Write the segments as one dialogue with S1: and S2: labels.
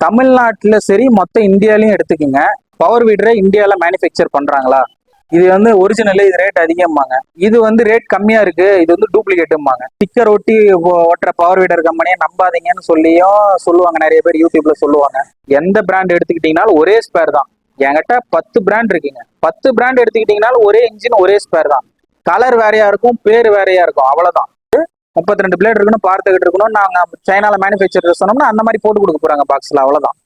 S1: தமிழ்நாட்டில் சரி மொத்த இந்தியாலையும் எடுத்துக்கோங்க. பவர் வீடரை இந்தியாவில் மேனுஃபேக்சர் பண்ணுறாங்களா இது வந்து ஒரிஜினல் இது ரேட் அதிகம்பாங்க. இது வந்து ரேட் கம்மியாக இருக்குது இது வந்து டூப்ளிகேட்டும்பாங்க ஸ்டிக்கர் ஒட்டி ஓ- ஓட்டுற பவர் வீடர் கம்பெனியை நம்பாதீங்கன்னு சொல்லியும் சொல்லுவாங்க. நிறைய பேர் யூடியூப்ல சொல்லுவாங்க. எந்த பிராண்ட் எடுத்துக்கிட்டிங்கனாலும் ஒரே ஸ்பேர் தான். என்கிட்ட பத்து பிராண்ட் இருக்குங்க. பத்து பிராண்ட் எடுத்துக்கிட்டீங்கனாலும் ஒரே இன்ஜின் ஒரே ஸ்பேர் தான். கலர் வேறையா இருக்கும் பேர் வேறையா இருக்கும். அவ்வளோதான் முப்பத்தி ரெண்டு பிளேட் இருக்கணும் பார்த்துக்கிட்டு இருக்கணும். நாங்கள் சைனால மேனுஃபேக்சர் சொன்னோம்னா அந்த மாதிரி போட்டு கொடுக்க போறாங்க பாக்ஸ்ல அவ்வளவுதான்.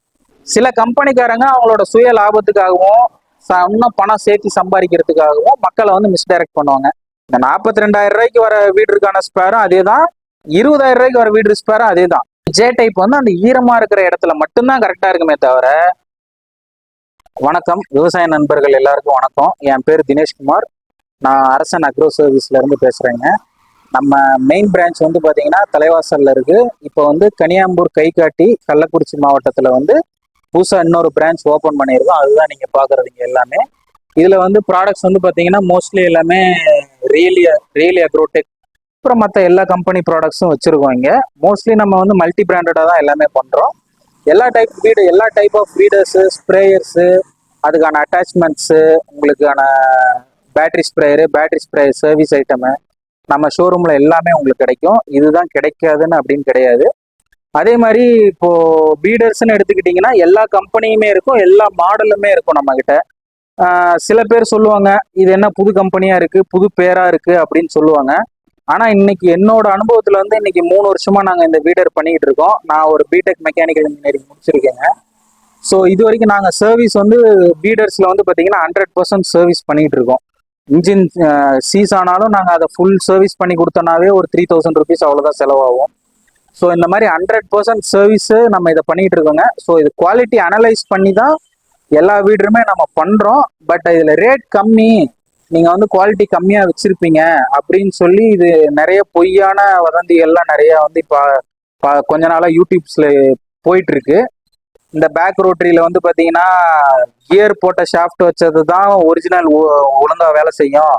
S1: சில கம்பெனிக்காரங்க அவங்களோட சுய லாபத்துக்காகவும் ச- இன்னும் பணம் சேர்த்து சம்பாதிக்கிறதுக்காகவும் மக்களை வந்து மிஸ்டைரக்ட் பண்ணுவாங்க. இந்த நாற்பத்தி ரெண்டாயிரம் ரூபாய்க்கு வர வீடுக்கான ஸ்பேரும் அதே தான் இருபதாயிரம் ரூபாய்க்கு வர வீடு ஸ்பேரும் அதே தான் ஜே டைப் வந்து அந்த ஈரமா இருக்கிற இடத்துல மட்டும்தான் கரெக்டா இருக்குமே தவிர வணக்கம். விவசாய நண்பர்கள் எல்லாருக்கும் வணக்கம். என் பேர் தினேஷ்குமார். நான் அரசன் அக்ரோ சர்வீஸ்ல இருந்து பேசுறேங்க. நம்ம மெயின் பிரான்ச் வந்து பாத்தீங்கன்னா தலைவாசல்ல இருக்கு. இப்போ வந்து கனியாம்பூர் கைகாட்டி கள்ளக்குறிச்சி மாவட்டத்துல வந்து புதுசா இன்னொரு பிரான்ச் ஓபன் பண்ணியிருக்கோம். அதுதான் நீங்க பாக்குறதுங்க எல்லாமே. இதுல வந்து ப்ராடக்ட்ஸ் வந்து பாத்தீங்கன்னா மோஸ்ட்லி எல்லாமே ரியலி ரியலி அக்ரோடெக் அப்புறம் மற்ற எல்லா கம்பெனி ப்ராடக்ட்ஸும் வச்சிருக்கோம் இங்க. மோஸ்ட்லி நம்ம வந்து மல்டி பிராண்டடாக தான் எல்லாமே பண்றோம். எல்லா டைப் வீடு எல்லா டைப் ஆஃப் ஃபீடர்ஸு ஸ்ப்ரேயர்ஸு அதுக்கான அட்டாச்மெண்ட்ஸு உங்களுக்கான battery sprayer battery sprayer service item நம்ம ஷோரூம்ல எல்லாமே உங்களுக்கு கிடைக்கும். இதுதான் கிடைக்காதுன்னு அப்படின்னு கிடையாது. அதே மாதிரி இப்போ பீடர்ஸ்ன்னு எடுத்துக்கிட்டிங்கன்னா எல்லா கம்பெனியுமே இருக்கும் எல்லா மாடலுமே இருக்கும் நம்ம கிட்ட சில பேர் சொல்லுவாங்க இது என்ன புது கம்பெனியா இருக்கு புது பேரா இருக்கு அப்படின்னு சொல்லுவாங்க. ஆனா இன்னைக்கு என்னோட அனுபவத்துல வந்து இன்னைக்கு மூணு வருஷமா நாங்க இந்த பீடர் பண்ணிக்கிட்டு இருக்கோம். நான் ஒரு பிடெக் மெக்கானிக்கல் இன்ஜினியரிங் முடிச்சிருக்கேங்க. ஸோ இது வரைக்கும் நாங்கள் சர்வீஸ் வந்து பீடர்ஸில் வந்து பார்த்தீங்கன்னா ஹண்ட்ரட் பர்சன்ட் சர்வீஸ் பண்ணிகிட்டு இருக்கோம். இன்ஜின் சீஸ் ஆனாலும் நாங்கள் அதை ஃபுல் சர்வீஸ் பண்ணி கொடுத்தோம்னாவே ஒரு த்ரீ தௌசண்ட் ருபீஸ் அவ்வளோதான் செலவாகும். ஸோ இந்த மாதிரி ஹண்ட்ரட் பர்சன்ட் சர்வீஸு நம்ம இதை பண்ணிட்டு இருக்கோங்க. ஸோ இது குவாலிட்டி அனலைஸ் பண்ணி தான் எல்லா வீடுமே நம்ம பண்ணுறோம் பட் இதில் ரேட் கம்மி. நீங்கள் வந்து குவாலிட்டி கம்மியாக வச்சுருப்பீங்க அப்படின்னு சொல்லி இது நிறைய பொய்யான வதந்திகள்லாம் நிறையா வந்து இப்போ கொஞ்ச நாளாக யூடியூப்ஸில் போயிட்டுருக்கு இந்த பேக் ரோட்டரியில வந்து பாத்தீங்கன்னா கியர் போட்ட ஷாஃப்ட் வச்சது தான் ஒரிஜினல் ஒழுங்கா வேலை செய்யும்.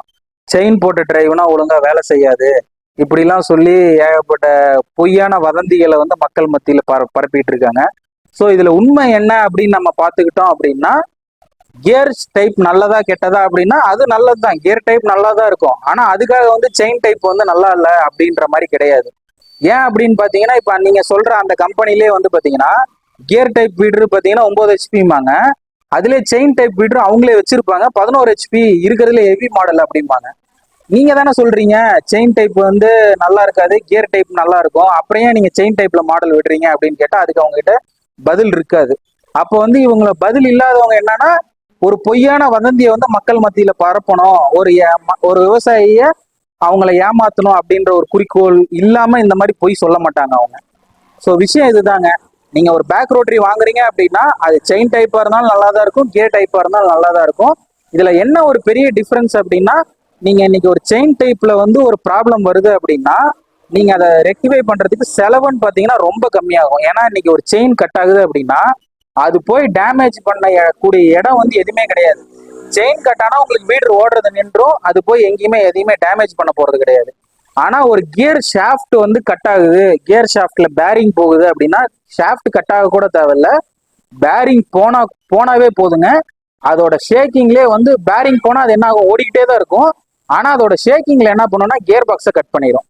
S1: செயின் போட்ட டிரைவ்னா ஒழுங்கா வேலை செய்யாது. இப்படிலாம் சொல்லி ஏகப்பட்ட பொய்யான வதந்திகளை வந்து மக்கள் மத்தியில பர பரப்பிட்டு இருக்காங்க. ஸோ இதுல உண்மை என்ன அப்படின்னு நம்ம பார்த்துக்கிட்டோம் அப்படின்னா கியர் டைப் நல்லதா கெட்டதா அப்படின்னா அது நல்லது தான் கியர் டைப் நல்லா தான் இருக்கும். ஆனா அதுக்காக வந்து செயின் டைப் வந்து நல்லா இல்லை அப்படின்ற மாதிரி கிடையாது. ஏன் அப்படின்னு பாத்தீங்கன்னா இப்ப நீங்க சொல்ற அந்த கம்பெனிலே வந்து பாத்தீங்கன்னா கியர் டைப் வீடு பார்த்தீங்கன்னா ஒன்பது ஹெச்பிம்பாங்க அதுலேயே செயின் டைப் வீடு அவங்களே வச்சிருப்பாங்க. பதினோரு ஹெச்பி இருக்கிறதுல ஹெவி மாடல் அப்படிம்பாங்க. நீங்க தானே சொல்றீங்க செயின் டைப் வந்து நல்லா இருக்காது கியர் டைப் நல்லா இருக்கும். அப்புறம் ஏன் நீங்க செயின் டைப்ல மாடல் விடுறீங்க அப்படின்னு கேட்டா அதுக்கு அவங்க கிட்ட பதில் இருக்காது. அப்போ வந்து இவங்கள பதில் இல்லாதவங்க என்னன்னா ஒரு பொய்யான வதந்தியை வந்து மக்கள் மத்தியில பரப்பணும். ஒரு ஏ- ஒரு விவசாயிய அவங்கள ஏமாத்தணும் அப்படின்ற ஒரு குறிக்கோள் இல்லாம இந்த மாதிரி பொய் சொல்ல மாட்டாங்க அவங்க. ஸோ விஷயம் இதுதாங்க. நீங்க ஒரு பேக் ரோட்டரி வாங்குறீங்க அப்படின்னா அது செயின் டைப்பா இருந்தாலும் நல்லா தான் இருக்கும் கே டைப்பா இருந்தாலும் நல்லா தான் இருக்கும். இதுல என்ன ஒரு பெரிய டிஃபரன்ஸ் அப்படின்னா நீங்க இன்னைக்கு ஒரு செயின் டைப்ல வந்து ஒரு ப்ராப்ளம் வருது அப்படின்னா நீங்க அதை ரெக்டிஃபை பண்றதுக்கு செலவுன்னு பாத்தீங்கன்னா ரொம்ப கம்மியாகும். ஏன்னா இன்னைக்கு ஒரு செயின் கட் ஆகுது அப்படின்னா அது போய் டேமேஜ் பண்ண கூடிய இடம் வந்து எதுவுமே கிடையாது. செயின் கட் ஆனா உங்களுக்கு மீட்டர் ஓடுறது நின்றும் அது போய் எங்கேயுமே எதையுமே டேமேஜ் பண்ண போறது கிடையாது. ஆனா ஒரு கியர் ஷாஃப்ட் வந்து கட் ஆகுது. கியர் ஷாஃப்ட்ல பேரிங் போகுது அப்படின்னா ஷாஃப்ட் கட் ஆக கூட தேவையில்ல. பேரிங் போனா போனாவே போதுங்க. அதோட ஷேக்கிங்லேயே வந்து பேரிங் போனா அது என்ன ஆகும்? ஓடிக்கிட்டே தான் இருக்கும். ஆனா அதோட ஷேக்கிங்ல என்ன பண்ணும்னா கியர் பாக்ஸை கட் பண்ணிடும்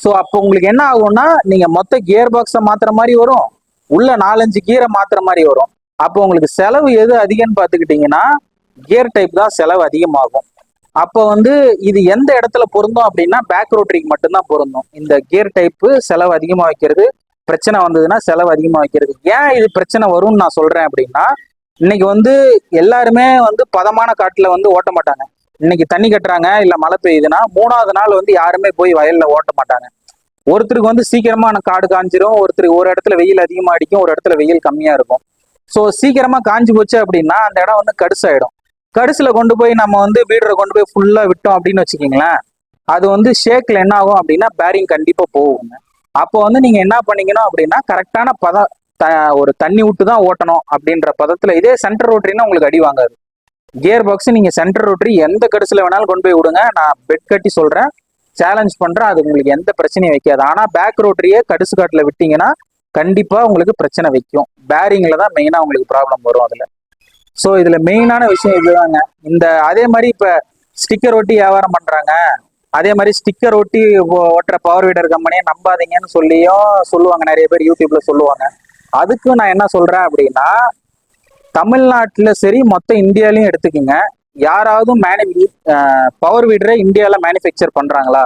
S1: ஸோ அப்போ உங்களுக்கு என்ன ஆகும்னா நீங்க மொத்த கியர் பாக்ஸை மாத்துற மாதிரி வரும். உள்ள நாலஞ்சு கீரை மாத்துற மாதிரி வரும். அப்போ உங்களுக்கு செலவு எது அதிகம்னு பார்த்துக்கிட்டிங்கன்னா கியர் டைப் தான் செலவு அதிகமாகும். அப்போ வந்து இது எந்த இடத்துல பொருந்தும் அப்படின்னா பேக் ரோட்டரிக்கு மட்டும்தான் பொருந்தும். இந்த கியர் டைப்பு செலவு அதிகமாக வைக்கிறது பிரச்சனை வந்ததுன்னா செலவு அதிகமாக வைக்கிறது. ஏன் இது பிரச்சனை வரும்னு நான் சொல்றேன் அப்படின்னா இன்னைக்கு வந்து எல்லாருமே வந்து பதமான காட்டுல வந்து ஓட்ட மாட்டாங்க. இன்னைக்கு தண்ணி கட்டுறாங்க இல்ல மழை பெய்யுதுன்னா மூணாவது நாள் வந்து யாருமே போய் வயல்ல ஓட்ட மாட்டாங்க. ஒருத்தருக்கு வந்து சீக்கிரமா காடு காஞ்சிரும் ஒருத்தருக்கு ஒரு இடத்துல வெயில் அதிகமா அடிக்கும் ஒரு இடத்துல வெயில் கம்மியா இருக்கும். ஸோ சீக்கிரமா காஞ்சி போச்சு அப்படின்னா அந்த இடம் வந்து கடுசாயிடும். கடுசுல கொண்டு போய் நம்ம வந்து வீடரை கொண்டு போய் ஃபுல்லாக விட்டோம் அப்படின்னு வச்சுக்கிங்களேன் அது வந்து ஷேக்கில் என்ன ஆகும் அப்படின்னா பேரிங் கண்டிப்பாக போகுங்க. அப்போ வந்து நீங்கள் என்ன பண்ணீங்கன்னா அப்படின்னா கரெக்டான பதம் த- ஒரு தண்ணி விட்டு தான் ஓட்டணும் அப்படின்ற பதத்தில் இதே சென்டர் ரோட்டரினா உங்களுக்கு அடி வாங்காது. கியர் பாக்ஸ் நீங்கள் சென்டர் ரோட்டரி எந்த கடுசுல வேணாலும் கொண்டு போய் விடுங்க. நான் பெட் கட்டி சொல்கிறேன் சேலஞ்ச் பண்ணுறேன் அது உங்களுக்கு எந்த பிரச்சனையும் வைக்காது. ஆனால் பேக் ரோட்டரியே கடுசு காட்டில் விட்டிங்கன்னா கண்டிப்பாக உங்களுக்கு பிரச்சனை வைக்கும். பேரிங்கில் தான் மெயினாக உங்களுக்கு ப்ராப்ளம் வரும் அதில். ஸோ இதுல மெயினான விஷயம் இதுதாங்க. இந்த அதே மாதிரி இப்ப ஸ்டிக்கர் ஒட்டி வியாபாரம் பண்றாங்க. அதே மாதிரி ஸ்டிக்கர் ஒட்டி ஓட்டுற பவர் வீடர் கம்பெனியை நம்பாதீங்கன்னு சொல்லியும் சொல்லுவாங்க. நிறைய பேர் யூடியூப்ல சொல்லுவாங்க. அதுக்கு நான் என்ன சொல்றேன் அப்படின்னா தமிழ்நாட்டுல சரி மொத்த இந்தியாலையும் எடுத்துக்கோங்க. யாராவது மேனு பவர் வீடரை இந்தியாவில் மேனுஃபேக்சர் பண்றாங்களா?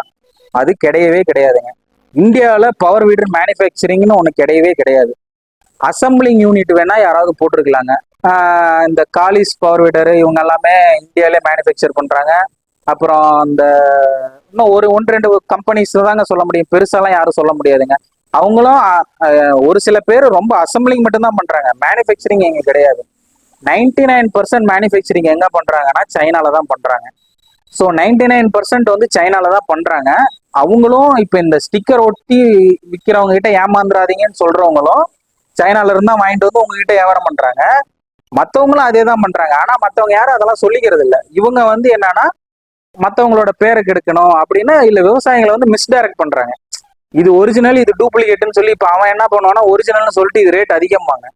S1: அது கிடையவே கிடையாதுங்க. இந்தியாவில் பவர் வீடர் மேனுஃபேக்சரிங்னு ஒன்று கிடையவே கிடையாது. அசம்பிளிங் யூனிட் வேணா யாராவது போட்டிருக்கலாங்க. இந்த காலிஸ் பவர் வீடர் இவங்க எல்லாமே இந்தியாவிலே மேனுஃபேக்சர் பண்ணுறாங்க அப்புறம் இந்த இன்னும் ஒரு ஒன்று ரெண்டு கம்பெனிஸ் தாங்க சொல்ல முடியும். பெருசாலாம் யாரும் சொல்ல முடியாதுங்க. அவங்களும் ஒரு சில பேர் ரொம்ப அசம்பிளிங் மட்டும்தான் பண்றாங்க. மேனுஃபேக்சரிங் எங்க கிடையாது. நைன்டி நைன் பர்சன்ட் மேனுஃபேக்சரிங் எங்க பண்றாங்கன்னா சைனால தான் பண்றாங்க. ஸோ நைன்டி நைன் பர்சன்ட் வந்து சைனால தான் பண்றாங்க. அவங்களும் இப்போ இந்த ஸ்டிக்கர் ஒட்டி விற்கிறவங்க கிட்ட ஏமாந்துடாதீங்கன்னு சொல்றவங்களும் சைனால இருந்தா வாங்கிட்டு வந்து உங்ககிட்ட வியாபாரம் பண்றாங்க. மற்றவங்களும் அதே தான் பண்றாங்க. ஆனா மற்றவங்க யாரும் அதெல்லாம் சொல்லிக்கிறது இல்லை இவங்க வந்து என்னன்னா மற்றவங்களோட பேரை கெடுக்கணும் அப்படின்னு இல்ல விவசாயிகளை வந்து மிஸ்டைரக்ட் பண்றாங்க. இது ஒரிஜினல் இது டூப்ளிகேட்னு சொல்லி இப்போ அவன் என்ன பண்ணுவானா ஒரிஜினல்னு சொல்லிட்டு இது ரேட் அதிகமாங்க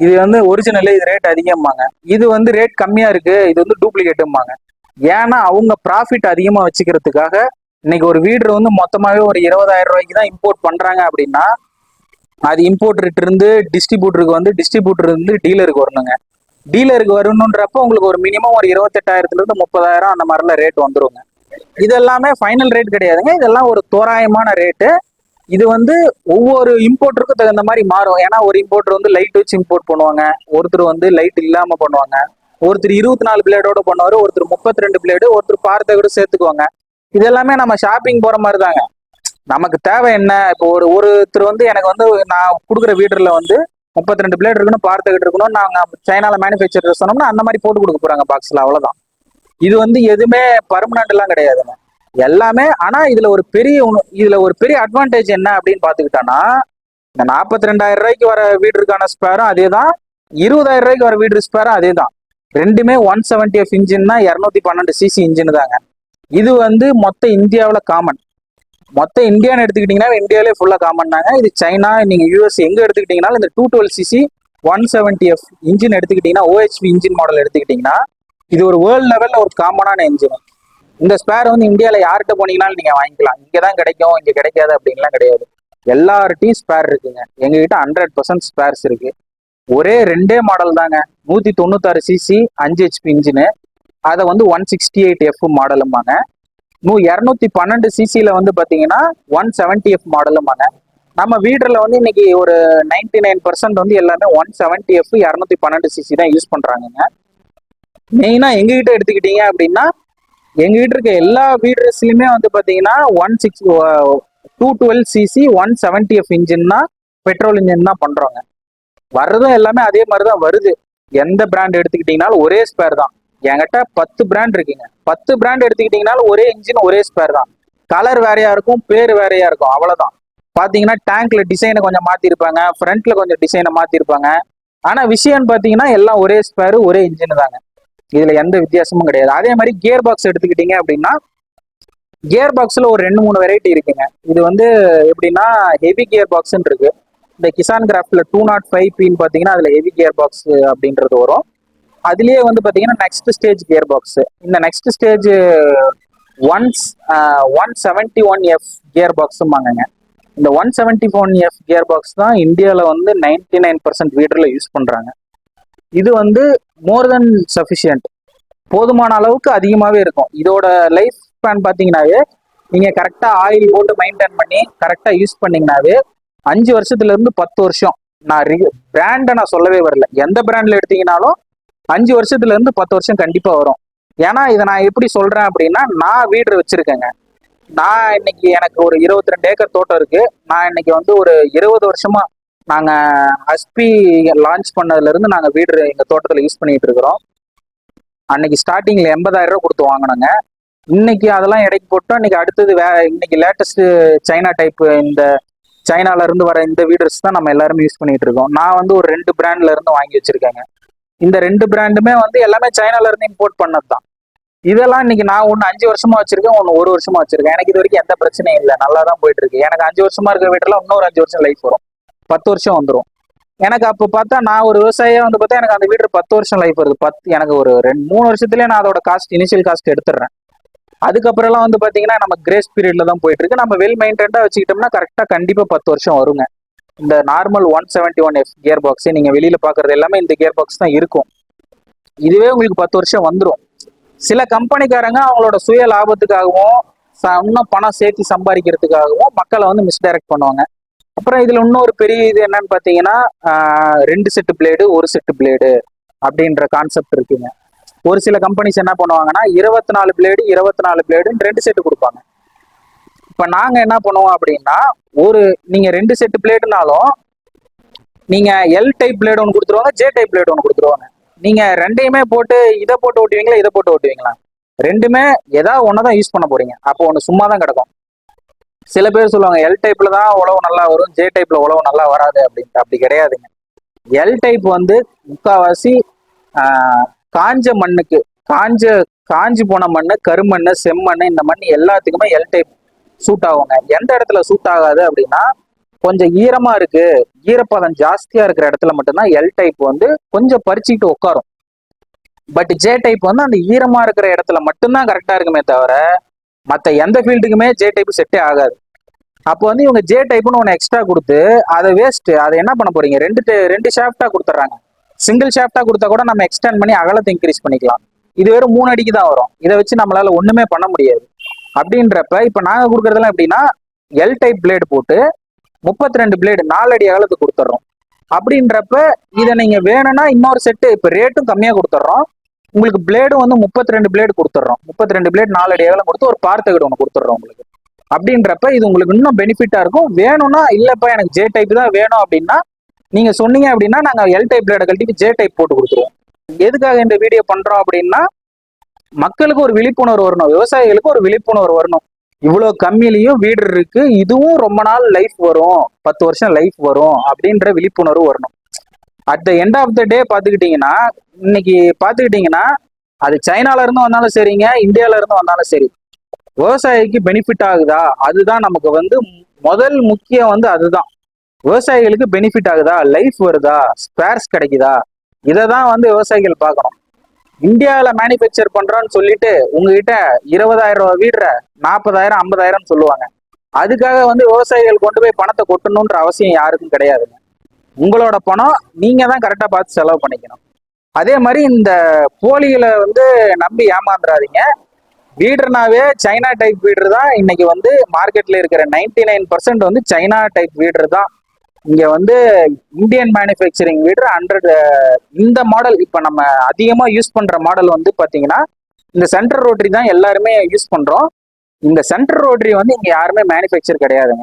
S1: இது வந்து ஒரிஜினல் இது ரேட் அதிகம்பாங்க. இது வந்து ரேட் கம்மியா இருக்கு இது வந்து டூப்ளிகேட்டும்பாங்க ஏன்னா அவங்க ப்ராஃபிட் அதிகமா வச்சுக்கிறதுக்காக இன்னைக்கு ஒரு வீடு வந்து மொத்தமாவே ஒரு இருபதாயிரம் ரூபாய்க்கு தான் இம்போர்ட் பண்றாங்க அப்படின்னா அது இம்போர்ட்டர்கிட்ட இருந்து டிஸ்ட்ரிபியூட்டருக்கு வந்து டிஸ்ட்ரிபியூட்டர் இருந்து டீலருக்கு வரணுங்க. டீலருக்கு வரணுன்றப்போ உங்களுக்கு ஒரு மினிமம் ஒரு இருபத்தெட்டாயிரத்துல இருந்து முப்பதாயிரம் அந்த மாதிரிலாம் ரேட் வந்துருங்க. இது எல்லாமே ஃபைனல் ரேட் கிடையாதுங்க. இதெல்லாம் ஒரு தோராயமான ரேட்டு இது வந்து ஒவ்வொரு இம்போர்ட்டருக்கும் தகுந்த மாதிரி மாறும். ஏன்னா ஒரு இம்போர்ட்டர் வந்து லைட் வச்சு இம்போர்ட் பண்ணுவாங்க. ஒருத்தர் வந்து லைட் இல்லாம பண்ணுவாங்க. ஒருத்தர் இருபத்தி நாலு பிளேடோட பண்ணுவாரு. ஒருத்தர் முப்பத்தி ரெண்டு பிளேடு ஒருத்தர் பார்த்த கூட சேர்த்துக்குவாங்க. இது எல்லாமே நம்ம ஷாப்பிங் போற மாதிரி தாங்க நமக்கு தேவை என்ன? இப்போ ஒரு ஒருத்தர் வந்து எனக்கு வந்து நான் கொடுக்குற வீடுல வந்து முப்பத்தி ரெண்டு பிளேட் இருக்கணும் பார்த்துக்கிட்டு இருக்கணும். நாங்க சைனால மேனுஃபேக்சர் சொன்னோம்னா அந்த மாதிரி போட்டு கொடுக்க போறாங்க பாக்ஸ்ல அவ்வளவுதான். இது வந்து எதுவுமே பர்மனன்ட் எல்லாம் கிடையாதுங்க. எல்லாமே ஆனா இதுல ஒரு பெரிய இதுல ஒரு பெரிய அட்வான்டேஜ் என்ன அப்படின்னு பாத்துக்கிட்டோம்னா இந்த நாற்பத்தி ரெண்டாயிரம் ரூபாய்க்கு வர வீடுக்கான ஸ்பேரும் அதே தான் இருபதாயிரம் ரூபாய்க்கு வர வீடு ஸ்பேரும் அதே தான் ரெண்டுமே ஒன் செவன்டி எஃப் இன்ஜின்னா இரநூத்தி பன்னெண்டு சிசி இன்ஜின் தாங்க. இது வந்து மொத்த இந்தியாவில் காமன் மொத்த இந்தியான்னு எடுத்துக்கிட்டீங்கன்னா இந்தியாவிலே ஃபுல்லா காமன் தாங்க. இது சைனா நீங்க யூஎஸ் எங்க எடுத்துக்கிட்டீங்கனாலும் இந்த two twelve CC one seventy F engine எடுத்துக்கிட்டீங்கன்னா ஓஹெச்பி இன்ஜின் மாடல் எடுத்துக்கிட்டீங்கன்னா இது ஒரு வேர்ல்ட் லெவல்ல ஒரு காமனான இன்ஜின் இந்த ஸ்பேர் வந்து இந்தியாவில் யார்கிட்ட போனீங்கனாலும் நீங்க வாங்கிக்கலாம். இங்கே தான் கிடைக்கும் இங்கே கிடைக்காது அப்படின்லாம் கிடையாது. எல்லார்ட்டையும் ஸ்பேர் இருக்குங்க. எங்ககிட்ட ஹண்ட்ரட் பர்சன்ட் ஸ்பேர்ஸ் இருக்கு. ஒரே ரெண்டே மாடல் தாங்க. நூத்தி தொண்ணூத்தாறு சிசி அஞ்சு ஹெச்பி இன்ஜினு அதை வந்து ஒன் சிக்ஸ்டி எயிட் எஃப் மாடலும்பாங்க இரநூத்தி பன்னெண்டு சிசியில வந்து பாத்தீங்கன்னா ஒன் செவன்டி எஃப் மாடலுமாங்க நம்ம வீடுல வந்து இன்னைக்கு ஒரு நைன்டி நைன் பர்சன்ட் வந்து எல்லாமே ஒன் செவன்டி எஃப் இரநூத்தி பன்னெண்டு சிசி தான் யூஸ் பண்றாங்கங்க. மெயினா எங்ககிட்ட எடுத்துக்கிட்டீங்க அப்படின்னா எங்ககிட்ட இருக்க எல்லா வீடர்ஸ்லயுமே வந்து பாத்தீங்கன்னா one six two twelve CC one seventy F இன்ஜின்னா petrol engine தான் பண்றோங்க. வர்றதும் எல்லாமே அதே மாதிரி தான் வருது. எந்த பிராண்ட் எடுத்துக்கிட்டீங்கனாலும் ஒரே ஸ்பேர் தான். என்கிட்ட பத்து பிராண்ட் இருக்குங்க. பத்து பிராண்ட் எடுத்துக்கிட்டீங்கனாலும் ஒரே இன்ஜின் ஒரே ஸ்பேர் தான். கலர் வேறையா இருக்கும் பேர் வேறையா இருக்கும் அவ்வளவுதான். பாத்தீங்கன்னா டேங்க்ல டிசைனை கொஞ்சம் மாத்திருப்பாங்க ஃப்ரண்ட்ல கொஞ்சம் டிசைனை மாத்திருப்பாங்க. ஆனா விஷயம்னு பாத்தீங்கன்னா எல்லாம் ஒரே ஸ்பேர் ஒரே இன்ஜின் தாங்க. இதுல எந்த வித்தியாசமும் கிடையாது. அதே மாதிரி கியர் பாக்ஸ் எடுத்துக்கிட்டீங்க அப்படின்னா கியர் பாக்ஸ்ல ஒரு ரெண்டு மூணு வெரைட்டி இருக்குங்க. இது வந்து எப்படின்னா ஹெவி கியர் பாக்ஸ்ன்னு இருக்கு. இந்த கிசான் கிராஃப்ட்ல டூ நாட் ஃபைவ் பின்னு பாத்தீங்கன்னா அதுல ஹெவி கியர் பாக்ஸ் அப்படின்றது வரும். அதுலயே வந்து பாத்தீங்கன்னா நெக்ஸ்ட் ஸ்டேஜ் கியர் பாக்ஸ் இந்த next stage once one seventy one F gear பாக்ஸுமாங்கங்க இந்த one seventy one F gear box தான் இந்தியாவில் வந்து நைன்டி நைன் பர்சன்ட் வீடரில் யூஸ் பண்ணுறாங்க இது வந்து மோர் தென் சஃபிஷியன்ட் போதுமான அளவுக்கு அதிகமாகவே இருக்கும். இதோட லைஃப் ஸ்பேன் பார்த்தீங்கன்னாவே நீங்கள் கரெக்டாக ஆயில் போட்டு மெயின்டைன் பண்ணி கரெக்டாக யூஸ் பண்ணிங்கனாவே அஞ்சு வருஷத்துல இருந்து பத்து வருஷம். நான் பிராண்டை நான் சொல்லவே வரல. எந்த பிராண்டில் எடுத்தீங்கனாலும் அஞ்சு வருஷத்துல இருந்து பத்து வருஷம் கண்டிப்பா வரும். ஏன்னா இதை நான் எப்படி சொல்றேன் அப்படின்னா நான் வீடு வச்சிருக்கேங்க. நான் இன்னைக்கு எனக்கு ஒரு இருபத்தி ரெண்டு ஏக்கர் தோட்டம் இருக்கு. நான் இன்னைக்கு வந்து ஒரு இருபது வருஷமா நாங்க அஸ்பி லான்ச் பண்ணதுல இருந்து நாங்க வீடு எங்க தோட்டத்துல யூஸ் பண்ணிட்டு இருக்கிறோம். அன்னைக்கு ஸ்டார்டிங்ல எண்பதாயிரம் ரூபா கொடுத்து வாங்கினோங்க. இன்னைக்கு அதெல்லாம் இடைக்கு போட்டோம். இன்னைக்கு அடுத்தது வே இன்னைக்கு லேட்டஸ்ட் சைனா டைப் இந்த சைனால இருந்து வர இந்த வீடர்ஸ் தான் நம்ம எல்லாருமே யூஸ் பண்ணிட்டு இருக்கோம். நான் வந்து ஒரு ரெண்டு பிராண்ட்ல இருந்து வாங்கி வச்சிருக்கேங்க. இந்த ரெண்டு பிராண்டுமே வந்து எல்லாமே சைனால இருந்து இம்போர்ட் பண்ணது தான் இதெல்லாம் இன்னைக்கு நான் ஒன்று அஞ்சு வருஷமா வச்சிருக்கேன் ஒன்று ஒரு வருஷமா வச்சிருக்கேன். எனக்கு இது வரைக்கும் எந்த பிரச்சனையும் இல்லை. நல்லா தான் போயிட்டு இருக்கு எனக்கு அஞ்சு வருஷமா இருக்கிற வீட்டில் இன்னொரு அஞ்சு வருஷம் லைஃப் வரும். பத்து வருஷம் வந்துடும் எனக்கு அப்போ பார்த்தா நான் ஒரு விவசாயியா வந்து பார்த்தா எனக்கு அந்த வீடு பத்து வருஷம் லைஃப் வருது. பத்து எனக்கு ஒரு ரெண்டு மூணு வருஷத்துலேயே நான் அதோட காஸ்ட் இனிஷியல் காஸ்ட் எடுத்துடுறேன். அதுக்கப்புறம்லாம் வந்து பார்த்தீங்கன்னா நம்ம கிரேஸ் பீரியட்ல தான் போயிட்டு இருக்கு நம்ம வெல் மெயின்டெயின்டா வச்சுக்கிட்டோம்னா கரெக்டாக கண்டிப்பாக பத்து வருஷம் வருங்க. இந்த normal one seventy one F gear box நீங்கள் வெளியில் பார்க்குறது எல்லாமே இந்த கியர் பாக்ஸ் தான் இருக்கும். இதுவே உங்களுக்கு பத்து வருஷம் வந்துடும் சில கம்பெனிக்காரங்க அவங்களோட சுய லாபத்துக்காகவும் ச- இன்னும் பணம் சேர்த்து சம்பாதிக்கிறதுக்காகவும் மக்களை வந்து மிஸ்டைரக்ட் பண்ணுவாங்க. அப்புறம் இதுல இன்னொரு பெரிய இது என்னன்னு பார்த்தீங்கன்னா ரெண்டு செட்டு பிளேடு ஒரு செட்டு பிளேடு அப்படின்ற கான்செப்ட் இருக்குங்க. ஒரு சில கம்பெனிஸ் என்ன பண்ணுவாங்கன்னா இருபத்தி நாலு பிளேடு இருபத்தி நாலு பிளேடுன்னு ரெண்டு செட்டு கொடுப்பாங்க. இப்போ நாங்க என்ன பண்ணுவோம் அப்படின்னா ஒரு நீங்க ரெண்டு செட்டு பிளேடுனாலும் நீங்க எல் டைப் பிளேடு ஒன்று கொடுத்துருவாங்க ஜே டைப் பிளேடு ஒன்று கொடுத்துருவாங்க. நீங்க ரெண்டையுமே போட்டு இதை போட்டு ஓட்டுவீங்களா இதை போட்டு ஓட்டுவீங்களா? ரெண்டுமே ஏதாவது ஒன்று தான் யூஸ் பண்ண போறீங்க. அப்போ ஒன்று சும்மா தான் கிடக்கும். சில பேர் சொல்லுவாங்க எல் டைப்ல தான் உழவு நல்லா வரும் ஜே டைப்ல உழவு நல்லா வராது அப்படின்ட்டு. அப்படி கிடையாதுங்க. எல் டைப் வந்து முக்காவாசி காஞ்ச மண்ணுக்கு காஞ்ச காஞ்சி போன மண் கருமண் செம்மண் இந்த மண் எல்லாத்துக்குமே எல் டைப் சூட் ஆகுங்க. எந்த இடத்துல சூட் ஆகாது அப்படின்னா கொஞ்சம் ஈரமா இருக்கு ஈரப்பதம் ஜாஸ்தியா இருக்கிற இடத்துல மட்டும்தான் எல் டைப் வந்து கொஞ்சம் பறிச்சுக்கிட்டு உட்காரும். பட் ஜே டைப் வந்து அந்த ஈரமா இருக்கிற இடத்துல மட்டும்தான் கரெக்டா இருக்குமே தவிர மற்ற எந்த ஃபீல்டுக்குமே ஜே டைப் செட்டே ஆகாது. அப்போ வந்து இவங்க ஜே டைப்னு ஒன்று எக்ஸ்ட்ரா கொடுத்து அதை வேஸ்ட் அதை என்ன பண்ண போறீங்க? ரெண்டு ரெண்டு ஷாஃப்டா கொடுத்துட்றாங்க. சிங்கிள் ஷாஃப்டா கொடுத்தா கூட நம்ம எக்ஸ்டெண்ட் பண்ணி அகலத்தை இன்க்ரீஸ் பண்ணிக்கலாம். இது வெறும் மூணு அடிக்கு தான் வரும். இதை வச்சு நம்மளால ஒண்ணுமே பண்ண முடியாது. அப்படின்றப்ப இப்போ நாங்க கொடுக்கறதெல்லாம் எப்படின்னா எல் டைப் பிளேடு போட்டு முப்பத்தி ரெண்டு பிளேடு நாலு அடி அகலத்துக்கு கொடுத்துட்றோம் அப்படின்றப்ப இதை நீங்க வேணும்னா இன்னொரு செட்டு இப்போ ரேட்டும் கம்மியா கொடுத்துட்றோம் உங்களுக்கு பிளேடும் வந்து முப்பத்தி ரெண்டு பிளேடு கொடுத்துட்றோம் முப்பத்தி ரெண்டு பிளேட் நாலு அடி அகலம் கொடுத்து ஒரு பார்த்தகடு ஒன்று கொடுத்துட்றோம் உங்களுக்கு. அப்படின்றப்ப இது உங்களுக்கு இன்னும் பெனிஃபிட்டா இருக்கும். வேணும்னா இல்லப்பா எனக்கு ஜே டைப் தான் வேணும் அப்படின்னா நீங்க சொன்னீங்க அப்படின்னா நாங்க எல் டைப் பிளேட கழட்டி ஜே டைப் போட்டு கொடுத்துருவோம். எதுக்காக இந்த வீடியோ பண்றோம் அப்படின்னா மக்களுக்கு ஒரு விழிப்புணர்வு வரணும். விவசாயிகளுக்கு ஒரு விழிப்புணர்வு வரணும். இவ்வளவு கம்மியிலையும் வீடு இருக்கு. இதுவும் ரொம்ப நாள் லைஃப் வரும். பத்து வருஷம் லைஃப் வரும் அப்படின்ற விழிப்புணர்வு வரணும். At the end of the day பாத்துக்கிட்டீங்கன்னா இன்னைக்கு பாத்துக்கிட்டீங்கன்னா அது சைனால இருந்து வந்தாலும் சரிங்க இந்தியால இருந்து வந்தாலும் சரி. விவசாயிக்கு பெனிஃபிட் ஆகுதா? அதுதான் நமக்கு வந்து முதல் முக்கியம் வந்து அதுதான். விவசாயிகளுக்கு பெனிஃபிட் ஆகுதா? லைஃப் வருதா? ஸ்பேர்ஸ் கிடைக்குதா? இதை தான் வந்து விவசாயிகள் பார்க்கணும். இந்தியாவில் மேனுஃபேக்சர் பண்றோம்னு சொல்லிட்டு உங்ககிட்ட இருபதாயிரம் ரூபாய் வீடுற நாற்பதாயிரம் ஐம்பதாயிரம் சொல்லுவாங்க. அதுக்காக வந்து விவசாயிகள் கொண்டு போய் பணத்தை கொட்டணுன்ற அவசியம் யாருக்கும் கிடையாதுங்க. உங்களோட பணம் நீங்க தான் கரெக்டாக பார்த்து செலவு பண்ணிக்கணும். அதே மாதிரி இந்த போலிகளை வந்து நம்பி ஏமாந்துடாதீங்க வீடுனாவே சைனா டைப் வீடு தான் இன்னைக்கு வந்து மார்க்கெட்ல இருக்கிற 99% நைன் பர்சன்ட் வந்து சைனா டைப் வீடு தான் இங்க வந்து இந்தியன் மேனுஃபேக்சரிங் வீடு ஹண்ட்ரட் இந்த மாடல் இப்போ நம்ம அதிகமா யூஸ் பண்ற மாடல் வந்து பாத்தீங்கன்னா இந்த சென்டர் ரோட்டரி தான் எல்லாருமே யூஸ் பண்றோம். இந்த சென்டர் ரோட்டரி வந்து இங்க யாருமே மேனுஃபேக்சர் கிடையாதுங்க.